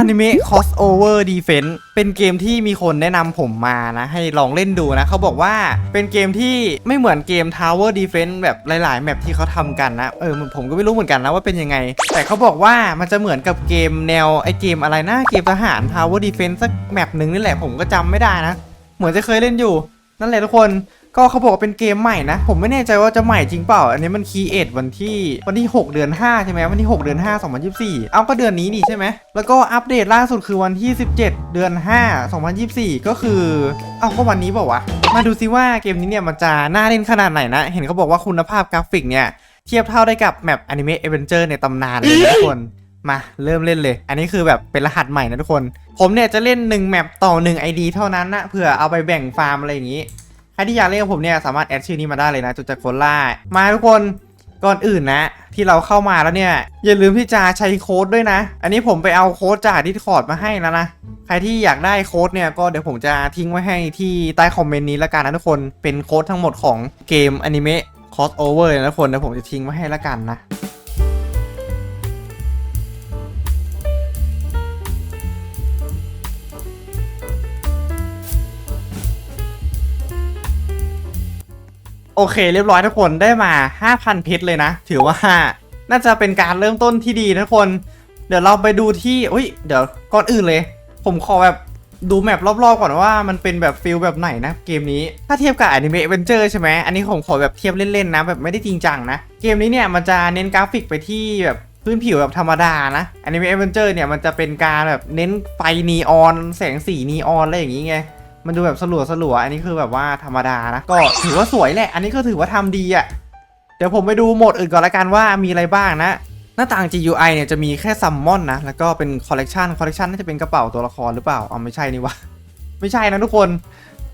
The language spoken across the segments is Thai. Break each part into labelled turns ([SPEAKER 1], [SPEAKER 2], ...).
[SPEAKER 1] Anime Crossover Defense เป็นเกมที่มีคนแนะนำผมมานะ ให้ลองเล่นดูนะ เขาบอกว่าเป็นเกมที่ไม่เหมือนเกม Tower Defense แบบหลาย ๆ แมปที่เขาทำกันนะ เออผมก็ไม่รู้เหมือนกันนะว่าเป็นยังไง แต่เขาบอกว่ามันจะเหมือนกับเกมแนวไอเกมอะไรนะ เกมทหาร Tower Defense สักแมปหนึ่งนี่แหละผมก็จำไม่ได้นะ เหมือนจะเคยเล่นอยู่ นั่นแหละทุกคน ก็เขาบอกว่าเป็นเกมใหม่นะ ผมไม่แน่ใจว่าจะใหม่จริงเปล่า อันนี้มันคีเอทวันที่วันที่ 6 เดือน 5 ใช่ไหมวันที่ 6 เดือน 5 2024 เอาก็เดือนนี้นี่ใช่ไหม แล้วก็อัปเดตล่าสุดคือวันที่ 17 เดือน 5 2024 ก็คือ เอาก็วันนี้เปล่าวะ มาดูซิว่าเกมนี้เนี่ยมันจะน่าเล่นขนาดไหนนะ เห็นเขาบอกว่าคุณภาพกราฟิกเนี่ยเทียบเท่าได้กับแมปอนิเมะเอเวนเจอร์ในตำนานเลยนะทุกคนมาเริ่มเล่นเลย อันนี้คือแบบเป็นรหัสใหม่นะทุกคน ผมเนี่ยจะเล่น 1 แมปต่อ 1 ID เท่านั้นนะเผื่อเอาไปแบ่งฟาร์มอะไรอย่างนี้ใค รที่อยากเล่นกับผมเนี่ยสามารถแอดชื่อนี้มาได้เลยนะจุดจากโคล่ามาทุกคนก่อนอื่นนะ ที่เราเข้ามาแล้วเนี่ย อย่าลืมที่จะใช้โค้ดด้วยนะ อันนี้ผมไปเอาโค้ดจากดิสคอร์ดมาให้แล้วนะ ใครที่อยากได้โค้ดเนี่ยก็เดี๋ยวผมจะทิ้งไว้ให้ที่ใต้คอมเมนต์นี้ละกันนะทุกคนเป็นโค้ดทั้งหมดของเกมอนิเมะคอสโอเวอร์นะทุกคนเดี๋ยวผมจะทิ้งไว้ให้ละกันนะ โอเค เรียบร้อยทุกคนได้มา 5,000 เพชรเลยนะ ถือว่าน่าจะเป็นการเริ่มต้นที่ดีทุกคน เดี๋ยวเราไปดูที่อุ้ยเดี๋ยวก่อนอื่นเลย ผมขอแบบดูแมปรอบๆก่อนว่ามันเป็นแบบฟิลแบบไหนนะเกมนี้ถ้าเทียบกับอนิเมะเวนเจอร์ใช่ไหมอันนี้ผมขอแบบเทียบเล่นๆนะแบบไม่ได้จริงจังนะ เกมนี้เนี่ยมันจะเน้นกราฟิกไปที่แบบพื้นผิวแบบธรรมดานะอนิเมะเวนเจอร์เนี่ยมันจะเป็นการแบบเน้นไฟนีออนแสงสีนีออนอะไรอย่างงี้ไง มันดูแบบสลัวสลัวอันนี้คือแบบว่าธรรมดานะ ก็ถือว่าสวยแหละ อันนี้ก็ถือว่าทำดีอะ่ะ เดี๋ยวผมไปดูโหมดอื่นก่อนละกันว่ามีอะไรบ้างนะ หน้าต่าง GUI เนี่ยจะมีแค่ซัมมอนนะ แล้วก็เป็นคอลเลกชันคอลเลกชันน่าจะเป็นกระเป๋าตัวละครหรือเปล่า อ๋อไม่ใช่นี่วะ ไม่ใช่นะทุกคน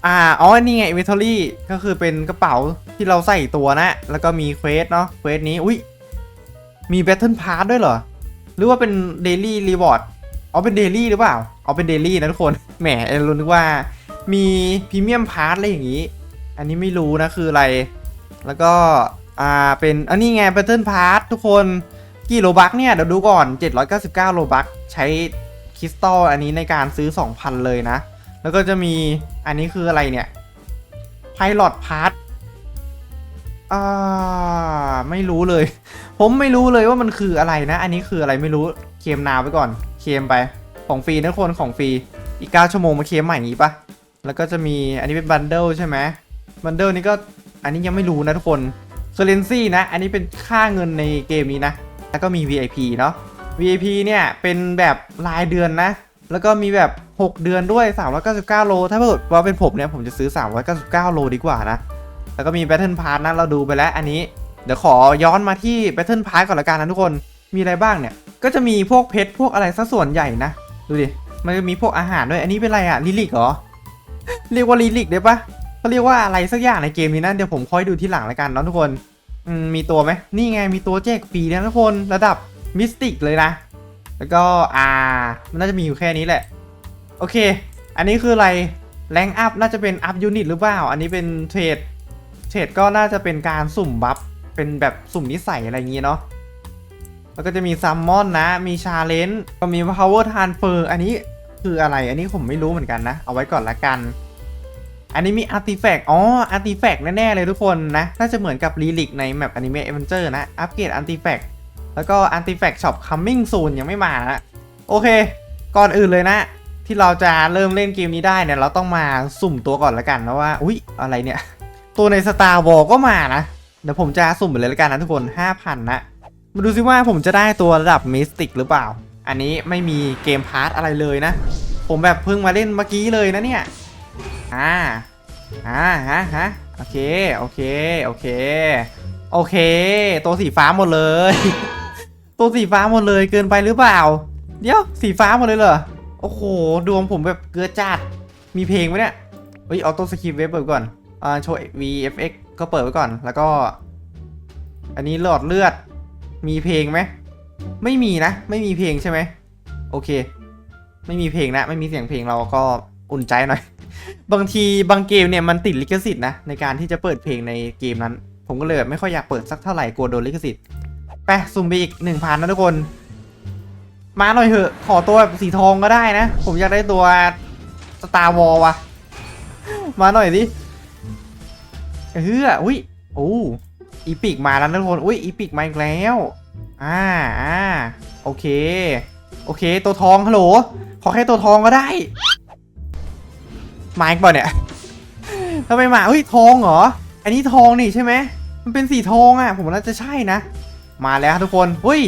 [SPEAKER 1] อ่า อ๋อ นี่ไง inventory ก็คือเป็นกระเป๋าที่เราใส่ตัวนะ แล้วก็มีเควสเนาะ เควสนี้ อุ้ย มี Battle Pass ด้วยเหรอ หรือว่าเป็น Daily Reward อ๋อ เป็น Daily หรือเปล่า อ๋อ เป็น Daily นะทุกคน แหมเอรู้นึกว่า มีพรีเมียมพาร์ทอะไรอย่างนี้ อันนี้ไม่รู้นะคืออะไร แล้วก็อ่าเป็นอันนี้ไง Battle Pass ทุกคนกี่โลบักเนี่ยเดี๋ยวดูก่อน 799 โลบักใช้คริสตัลอันนี้ในการซื้อ 2,000 เลยนะ แล้วก็จะมีอันนี้คืออะไรเนี่ย Pilot Pass อ่าไม่รู้เลย ผมไม่รู้เลยว่ามันคืออะไรนะ อันนี้คืออะไรไม่รู้เคมนาวไปก่อนเคมไปของฟรีนะทุกคนของฟรีอีก9ชั่วโมงมาเคมใหม่อย่างนี้ปะ แล้วก็จะมีอันนี้เป็นบันเดิลใช่ไหมบันเดิลนี้ก็อันนี้ยังไม่รู้นะทุกคนเซเลนซี่นะ อันนี้เป็นค่าเงินในเกมนี้นะ แล้วก็มี VIP เนาะ VIP เนี่ยเป็นแบบรายเดือนนะ แล้วก็มีแบบ 6 เดือนด้วย 399 โล ถ้าเกิดว่าเป็นผมเนี่ย ผมจะซื้อ 399 โลดีกว่านะ แล้วก็มี Battle Pass นะ เราดูไปแล้วอันนี้ เดี๋ยวขอย้อนมาที่ Battle Pass ก่อนละกันนะทุกคน มีอะไรบ้างเนี่ย ก็จะมีพวกเพชรพวกอะไรซะส่วนใหญ่นะ ดูดิ มันจะมีพวกอาหารด้วย อันนี้เป็นอะไรอะลิลิกเหรอ เรียกว่าลิลิกได้ปะเขาเรียกว่าอะไรสักอย่างในเกมนี้นะเดี๋ยวผมค่อยดูที่หลังละกันเนาะทุกคนมีตัวไหมนี่ไงมีตัวแจกฟรีนะทุกคนระดับมิสติกเลยนะ แล้วก็อ่ามันน่าจะมีอยู่แค่นี้แหละ โอเค อันนี้คืออะไรแรงอัพน่าจะเป็นอัพยูนิตหรือเปล่า อันนี้เป็นเทรดเทรดก็น่าจะเป็นการสุ่มบัฟเป็นแบบสุ่มนิสัยอะไรอย่างงี้เนาะแล้วก็จะมีซัมมอนนะ มีชาเลนจ์ก็มี power transfer อันนี้คืออะไรอันนี้ผมไม่รู้เหมือนกันนะ เอาไว้ก่อนละกัน อันนี้มีอาร์ติแฟกต์อ๋อ อาร์ติแฟกต์แน่ๆเลยทุกคนนะ น่าจะเหมือนกับรีลิกในแมปอนิเมะเอเวนเจอร์นะ อัปเกรดอาร์ติแฟกต์แล้วก็อาร์ติแฟกต์ช็อปคัมมิ่งซูนยังไม่มานะโอเค ก่อนอื่นเลยนะ ที่เราจะเริ่มเล่นเกมนี้ได้เนี่ย เราต้องมาสุ่มตัวก่อนละกันนะว่า อุ๊ย อะไรเนี่ย ตัวใน Star Wars ก็มานะ เดี๋ยวผมจะสุ่มไปเลยละกันนะทุกคน 5,000 นะ มาดูซิว่าผมจะได้ตัวระดับมิสติกหรือเปล่า อันนี้ไม่มีเกมพาร์ทอะไรเลยนะ ผมแบบเพิ่งมาเล่นเมื่อกี้เลยนะเนี่ย อ่าอ่าฮะฮะโอเค โอเค โอเค โอเค ตัวสีฟ้าหมดเลย ตัวสีฟ้าหมดเลยเกินไปหรือเปล่า เดี๋ยวสีฟ้าหมดเลยเหรอ โอ้โห ดวงผมแบบเกลือจัด มีเพลงไหมเนี่ย เฮ้ย ออโต้สคริปต์เว็บเปิดก่อน อ่า โชว์ VFX ก็เปิดไว้ก่อน แล้วก็ อันนี้หลอดเลือด มีเพลงไหม ไม่มีนะ ไม่มีเพลงใช่ไหม โอเค ไม่มีเพลงนะ ไม่มีเสียงเพลงเราก็อุ่นใจหน่อย บางทีบางเกมเนี่ยมันติดลิขสิทธิ์นะในการที่จะเปิดเพลงในเกมนั้น ผมก็เลยแบบไม่ค่อยอยากเปิดสักเท่าไหร่กลัวโดนลิขสิทธิ์ไปซุ่มไปอีกหนึ่งพันนะทุกคน มาหน่อยเถอะ ขอตัวแบบสีทองก็ได้นะ ผมอยากได้ตัวสตาร์วอลว่ะ มาหน่อยดิเฮ้ยอุ้ยโอ้อีพิกมาแล้วนะทุกคนอุ้ยอีพิกมาอีกแล้ว อ่าอ่าโอเค โอเค ตัวทองฮัลโหลขอแค่ตัวทองก็ได้ มาอีกเปล่าเนี่ยทำไมมาเฮ้ยทองเหรอ อันนี้ทองนี่ใช่ไหม มันเป็นสีทองอะ ผมว่าน่าจะใช่นะ มาแล้วครับทุกคนเฮ้ย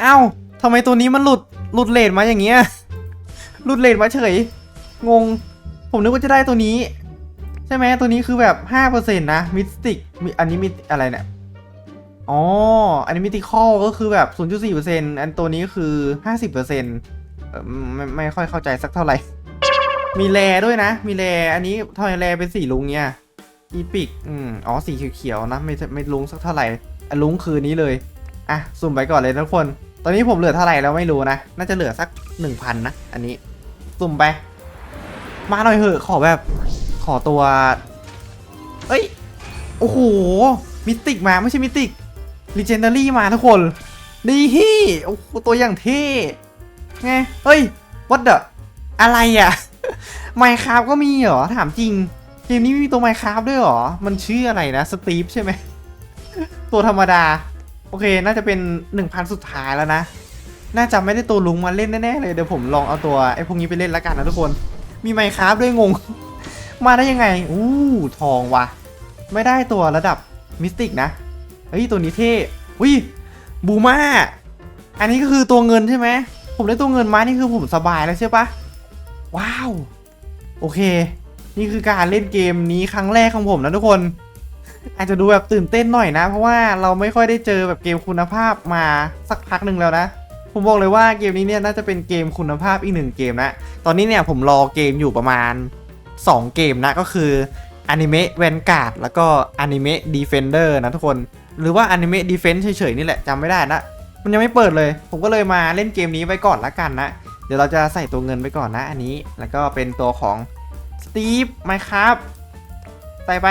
[SPEAKER 1] เอ้าทำไมตัวนี้มันหลุด หลุดเลทมาอย่างเงี้ย หลุดเลทมาเฉย งง ผมนึกว่าจะได้ตัวนี้ ใช่ไหมตัวนี้คือแบบ5%นะมิสติกอันนี้มีอะไรเนี่ยอ๋อ อันนี้มิติคอลก็คือแบบ 0.4%อันตัวนี้ก็คือ 50%เออไม่ไม่ค่อยเข้าใจสักเท่าไหร่ มีแรด้วยนะ มีแรอันนี้ทอยแรเป็นสีลุงเนี่ยอีพิกอืมอ๋อสีเขียวๆนะไม่ไม่ลุงสักเท่าไหร่อลุงคืนนี้เลยอะสุ่มไปก่อนเลยทุกคน ตอนนี้ผมเหลือเท่าไหร่แล้วไม่รู้นะ น่าจะเหลือสัก1,000นนะอันนี้สุ่มไป มาหน่อยเหอะขอแบบ ขอตัว เอ้ย โอ้โห มิติกมาไม่ใช่มิติกลีเจนดารี่มาทุกคนนี่ฮี่โอ้โหตัวอย่างเท่ไงเฮ้ย what the อะไรอะ ไมค์คราฟก็มีเหรอ ถามจริง เกมนี้มีตัวไมค์คราฟด้วยเหรอ มันชื่ออะไรนะสตีฟใช่ไหม ตัวธรรมดา โอเค น่าจะเป็น 1,000 สุดท้ายแล้วนะ น่าจะไม่ได้ตัวลุงมาเล่นแน่ๆเลย เดี๋ยวผมลองเอาตัวไอ้พวกนี้ไปเล่นแล้วกันนะทุกคน มีไมค์คราฟด้วยงง มาได้ยังไง อู้ทองวะไม่ได้ตัวระดับมิสติกนะ เฮ้ย ตัวนี้เท่วิบูมาอันนี้ก็คือตัวเงินใช่ไหม ผมได้ตัวเงินมานี่คือผมสบายแล้วใช่ปะ ว้าว โอเค นี่คือการเล่นเกมนี้ครั้งแรกของผมนะทุกคน อาจจะดูแบบตื่นเต้นหน่อยนะ เพราะว่าเราไม่ค่อยได้เจอแบบเกมคุณภาพมาสักพักหนึ่งแล้วนะ ผมบอกเลยว่าเกมนี้เนี่ยน่าจะเป็นเกมคุณภาพอีกหนึ่งเกมนะ ตอนนี้เนี่ยผมรอเกมอยู่ประมาณ 2 เกมนะก็คือ Anime Vanguard แล้วก็ Anime Defender นะทุกคน หรือว่า Anime Defense เฉยๆนี่แหละจำไม่ได้นะ มันยังไม่เปิดเลย ผมก็เลยมาเล่นเกมนี้ไว้ก่อนละกันนะ ดี๋ยวเราจะใส่ตัวเงินไปก่อนนะอันนี้ แล้วก็เป็นตัวของ Steve Minecraft ใส่ไป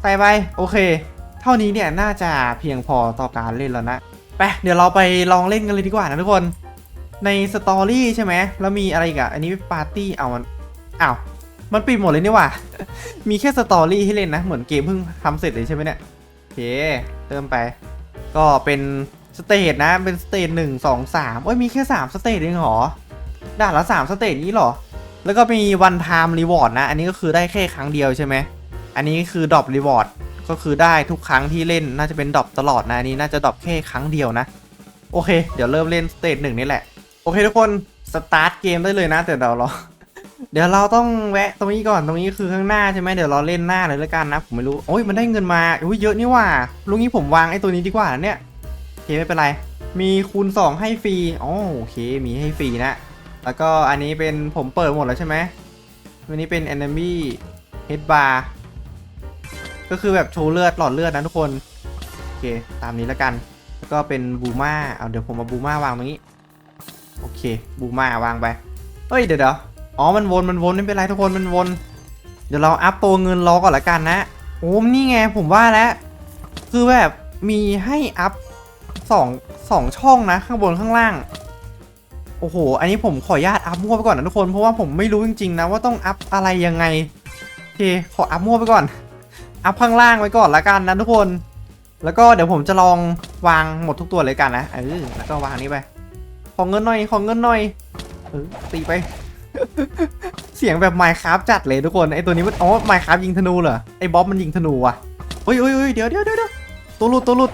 [SPEAKER 1] ใส่ไป โอเค เท่านี้เนี่ยน่าจะเพียงพอต่อการเล่นแล้วนะ ไป เดี๋ยวเราไปลองเล่นกันเลยดีกว่านะทุกคน ในสตอรี่ใช่ไหม แล้วมีอะไรกอะอันนี้ปาร์ตี้ เอามันอ้าว มันปิดหมดเลยนี่หว่า มีแค่สตอรี่ให้เล่นนะ เหมือนเกมเพิ่งทำเสร็จเลยใช่ไหมเนี่ยโอเคเริ่มไป ก็เป็น สเตจนะเป็นสเตจหนึ่งสองสามโอ้ยมีแค่สามสเตจเองเหรอด่านละสามสเตจนี้เหรอ แล้วก็มีวันไทม์รีวอร์ดนะ อันนี้ก็คือได้แค่ครั้งเดียวใช่ไหม อันนี้คือดรอปรีวอร์ดก็คือได้ทุกครั้งที่เล่นน่าจะเป็นดรอปตลอดนะอันนี้น่าจะดรอปแค่ครั้งเดียวนะ โอเค เดี๋ยวเริ่มเล่นสเตจหนึ่งนี่แหละ โอเคทุกคนสตาร์ทเกมได้เลยนะแต่เดี๋ยวเราเดี๋ยวเราต้องแวะตรงนี้ก่อนตรงนี้คือข้างหน้าใช่ไหมเดี๋ยวเราเล่นหน้าเลยแล้วกันนะผมไม่รู้โอ้ยมันได้เงินมาอุ้ยเยอะนี่ว่าลุงนี้ผมวางไอ้ตัวนี้ดีกว่าเนี่ย เคไม่เป็นไร มีคูณ 2 ให้ฟรีอ๋อโอเคมีให้ฟรีนะ แล้วก็อันนี้เป็นผมเปิดหมดแล้วใช่ไหมอันนี้เป็น enemy head bar ก็คือแบบโชว์เลือดหลอดเลือดนะทุกคน โอเค ตามนี้แล้วกัน แล้วก็เป็นบูมาเอาเดี๋ยวผมมาบูมาวางตรงนี้ โอเค บูมาวางไป เฮ้ย เดี๋ยวเดี๋ยวอ๋อ มันวน มันวนไม่เป็นไรทุกคน มันวน เดี๋ยวเราอัพตัวเงินรอก่อนละกันนะ โอ้นี่ไงผมว่าแล้ว คือแบบมีให้อัพ สองสองช่องนะข้างบนข้างล่าง โอ้โห อันนี้ผมขออนุญาตอัพมั่วไปก่อนนะทุกคน เพราะว่าผมไม่รู้จริงๆนะว่าต้องอัพอะไรยังไงโอเคขออัพมั่วไปก่อน อัพข้างล่างไว้ก่อนละกันนะทุกคน แล้วก็เดี๋ยวผมจะลองวางหมดทุกตัวเลยกันนะเออแล้วก็วางนี้ไป ขอเงินหน่อย ขอเงินหน่อยเออตีไป เสียงแบบไมค์คราฟจัดเลยทุกคน ไอตัวนี้มัน อ๋อไมค์คราฟยิงธนูเหรอ ไอบ๊อบมันยิงธนูว่ะเฮ้ยเฮ้ยเฮ้ยเดี๋ยวเดี๋ยวเดี๋ยวตัวหลุดตัวหลุด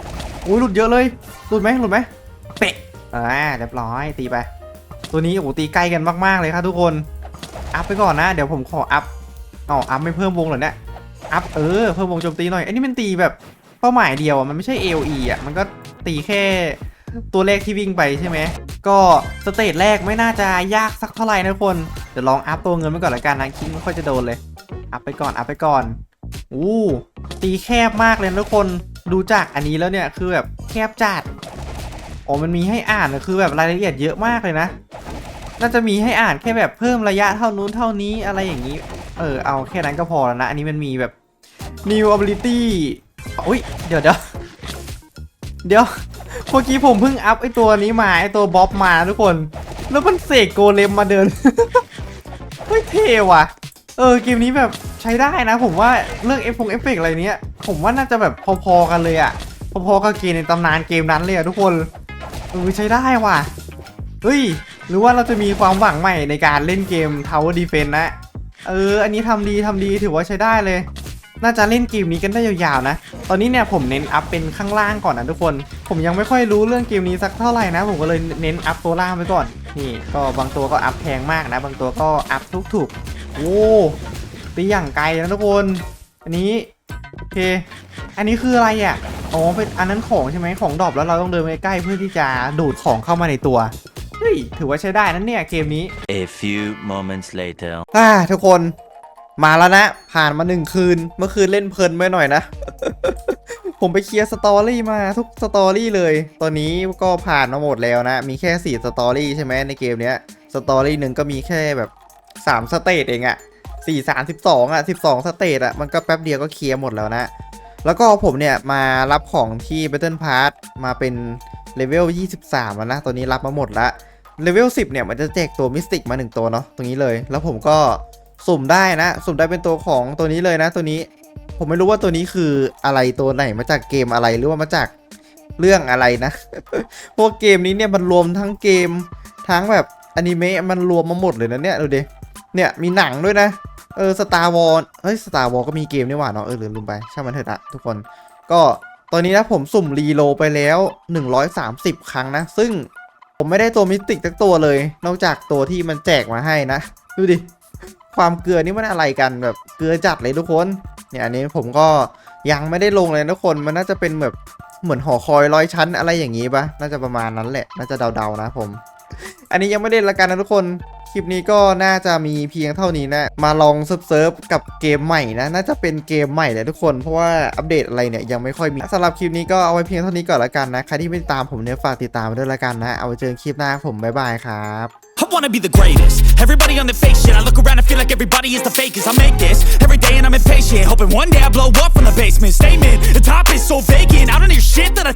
[SPEAKER 1] อ้ยหลุดเยอะเลยหลุดไหมหลุดไหมเปะอ่าเรียบร้อยตีไป ตัวนี้โอ้โหตีใกล้กันมากๆเลยครับทุกคนอัพไปก่อนนะเดี๋ยวผมขออัพอ๋ออัพไม่เพิ่มวงเหรอเนี่ยอัพเออเพิ่มวงโจมตีหน่อยอันนี้มันตีแบบเป้าหมายเดียวอะมันไม่ใช่ AOE อะมันก็ตีแค่ตัวเลขที่วิ่งไปใช่ไหมก็สเตจแรกไม่น่าจะยากสักเท่าไหร่นะทุกคนเดี๋ยวลองอัพตัวเงินไปก่อนละกันนะคิงไม่ค่อยจะโดนเลยอัพไปก่อนอัพไปก่อนอู้ตีแคบมากเลยทุกคน ดูจากอันนี้แล้วเนี่ยคือแบบแคบจัดโอ้มันมีให้อ่านคือแบบรายละเอียดเยอะมากเลยนะน่าจะมีให้อ่านแค่แบบเพิ่มระยะเท่านู้นเท่านี้อะไรอย่างนี้ เออเอาแค่นั้นก็พอแล้วนะ อันนี้มันมีแบบ new ability อุ้ยเดี๋ยวเดี๋ยวเดี๋ยวมื่อกี้ผมเพิ่งอัพไอตัวนี้มาไอตัวบ๊อบมาทุกคน แล้วมันเสกโกเลมมาเดินเฮ้ยเท่ว่ะ เออเกมนี้แบบใช้ได้นะ ผมว่าเรื่องเอฟเฟกต์อะไรเนี้ย ผมว่าน่าจะแบบพอๆกันเลยอะพอๆกับเกมในตำนานเกมนั้นเลยอะทุกคนเออใช้ได้ว่ะเฮ้ย หรือว่าเราจะมีความหวังใหม่ในการเล่นเกม Tower Defense นะ เออ อันนี้ทำดีทำดีถือว่าใช้ได้เลย น่าจะเล่นเกมนี้กันได้ยาวๆนะ ตอนนี้เนี่ยผมเน้นอัพเป็นข้างล่างก่อนนะทุกคน ผมยังไม่ค่อยรู้เรื่องเกมนี้สักเท่าไหร่นะ ผมก็เลยเน้นอัพตัวล่างไปก่อน นี่ ก็บางตัวก็อัพแพงมากนะ บางตัวก็อัพถูกๆ โอ้ตีอย่างไกลนะทุกคน อันนี้ เค อันนี้คืออะไรอะอ๋อเป็นอันนั้นของใช่ไหมของดรอปแล้วเราต้องเดินไปใกล้เพื่อที่จะดูดของเข้ามาในตัวเฮ้ยถือว่าใช้ได้นะเนี่ยเกมนี้
[SPEAKER 2] A few moments later.
[SPEAKER 1] อ่าทุกคนมาแล้วนะ ผ่านมาหนึ่งคืน เมื่อคืนเล่นเพลินไปหน่อยนะ ผมไปเคลียร์สตอรี่มาทุกสตอรี่เลย ตอนนี้ก็ผ่านมาหมดแล้วนะ มีแค่ 4 สตอรี่ใช่ไหมในเกมเนี้ย สตอรี่หนึ่งก็มีแค่แบบ 3 สเตจเองอะ 4 3 12องอะ12สองสเตจอะมันก็แป๊บเดียวก็เคลียร์หมดแล้วนะ แล้วก็ผมเนี่ยมารับของที่ Battle Pass มาเป็นเลเวล23 แล้วนะตอนนี้รับมาหมดละเลเวล10 เนี่ยมันจะแจกตัวมิสติกมา 1 ตัวเนาะตรงนี้เลย แล้วผมก็สุ่มได้นะ สุ่มได้เป็นตัวของตัวนี้เลยนะ ตัวนี้ผมไม่รู้ว่าตัวนี้คืออะไรตัวไหนมาจากเกมอะไรหรือว่ามาจากเรื่องอะไรนะ พวกเกมนี้เนี่ยมันรวมทั้งเกมทั้งแบบอนิเมะมันรวมมาหมดเลยนะเนี่ยดูดิเนี่ยมีหนังด้วยนะ เออสตาร์วอลเฮ้ยสตาร์วอลก็มีเกมนี่หว่าเนาะเออลืมลืมไปช่างมันเถอะนะทุกคน ก็ตอนนี้นะผมสุ่มรีโลไปแล้ว 130 ครั้งนะ ซึ่งผมไม่ได้ตัวมิสติกสักตัวเลย นอกจากตัวที่มันแจกมาให้นะ ดูดิ ความเกลือนี่มันอะไรกันแบบเกลือจัดเลยทุกคน เนี่ยอันนี้ผมก็ยังไม่ได้ลงเลยทุกคนมันน่าจะเป็นแบบเหมือนหอคอยร้อยชั้นอะไรอย่างนี้ปะน่าจะประมาณนั้นแหละ น่าจะเดาๆนะผม อันนี้ยังไม่ได้ละกันนะทุกคน คลิปนี้ก็น่าจะมีเพียงเท่านี้นะ มาลองเซิร์ฟกับเกมใหม่นะ น่าจะเป็นเกมใหม่เลยทุกคน เพราะว่าอัปเดตอะไรเนี่ยยังไม่ค่อยมีสำหรับคลิปนี้ก็เอาไว้เพียงเท่านี้ก่อนละกันนะ ใครที่ไม่ติดตามผมเนี่ยฝากติดตามด้วยละกันนะ เอาไว้เจอคลิปหน้าผมบ๊ายบายครับ
[SPEAKER 3] I wanna be the greatest. Everybody on the fake shit. I look around and feel like everybody is the fakest. I make this every day and I'm impatient. Hoping one day I blow up from the basement. Statement, the top is so vacant. I don't hear shit that I